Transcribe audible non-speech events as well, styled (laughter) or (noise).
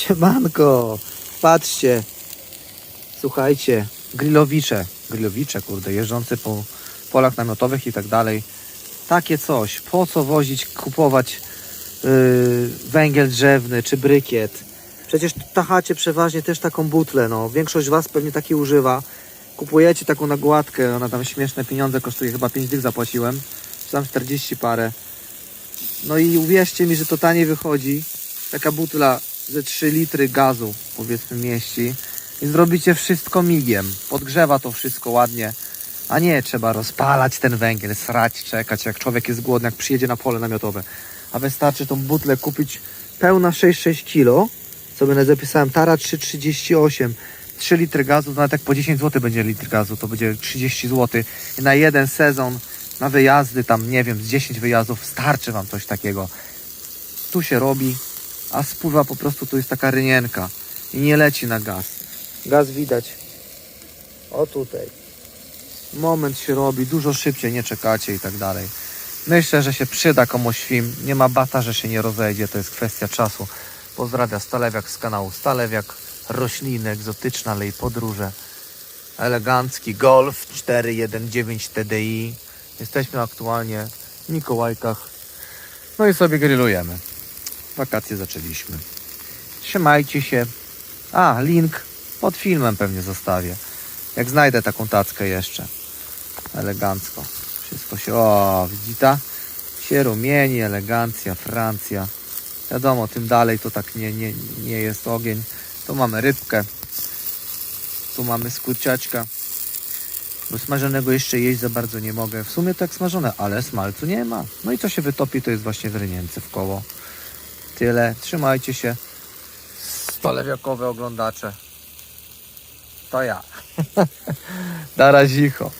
Siemanko, patrzcie. Słuchajcie, grillowicze, grillowicze, kurde, jeżdżące po polach namiotowych i tak dalej. Takie coś, po co wozić, kupować yy, węgiel drzewny czy brykiet? Przecież tachacie przeważnie też taką butlę, no. Większość was pewnie takiej używa. Kupujecie taką nagładkę, ona tam śmieszne pieniądze kosztuje, chyba 5 dych zapłaciłem, czy tam 40 parę. No i uwierzcie mi, że to taniej wychodzi. Taka butla ze 3 litry gazu, powiedzmy, mieści. I zrobicie wszystko migiem. Podgrzewa to wszystko ładnie. A nie trzeba rozpalać ten węgiel, srać, czekać, jak człowiek jest głodny, jak przyjedzie na pole namiotowe. A wystarczy tą butlę kupić pełna 6,6 kg. Sobie nawet zapisałem Tara 3,38. 3 litry gazu, nawet jak po 10 zł będzie litr gazu, to będzie 30 zł. I na jeden sezon, na wyjazdy, tam nie wiem, z 10 wyjazdów starczy Wam coś takiego. Tu się robi, a spływa po prostu, tu jest taka rynienka i nie leci na gaz. Gaz widać. O tutaj. Moment się robi, dużo szybciej, nie czekacie i tak dalej. Myślę, że się przyda komuś film. Nie ma bata, że się nie rozejdzie, to jest kwestia czasu. Pozdrawia Stalewiak z kanału Stalewiak. Rośliny egzotyczne, ale i podróże. Elegancki Golf 419 TDI. Jesteśmy aktualnie w Mikołajkach. No i sobie grillujemy. Wakacje zaczęliśmy. Trzymajcie się. A, link pod filmem pewnie zostawię. Jak znajdę taką tackę jeszcze. Elegancko. Wszystko się... O, widzita? Się rumieni, elegancja, Francja. Wiadomo, tym dalej to tak nie, nie, nie jest ogień. Tu mamy rybkę. Tu mamy skurczaczka. Bo smażonego jeszcze jeść za bardzo nie mogę. W sumie tak smażone, ale smalcu nie ma. No i co się wytopi, to jest właśnie w rynience w koło. Tyle. Trzymajcie się. Stolewiakowe oglądacze. To ja. (laughs) Na razicho.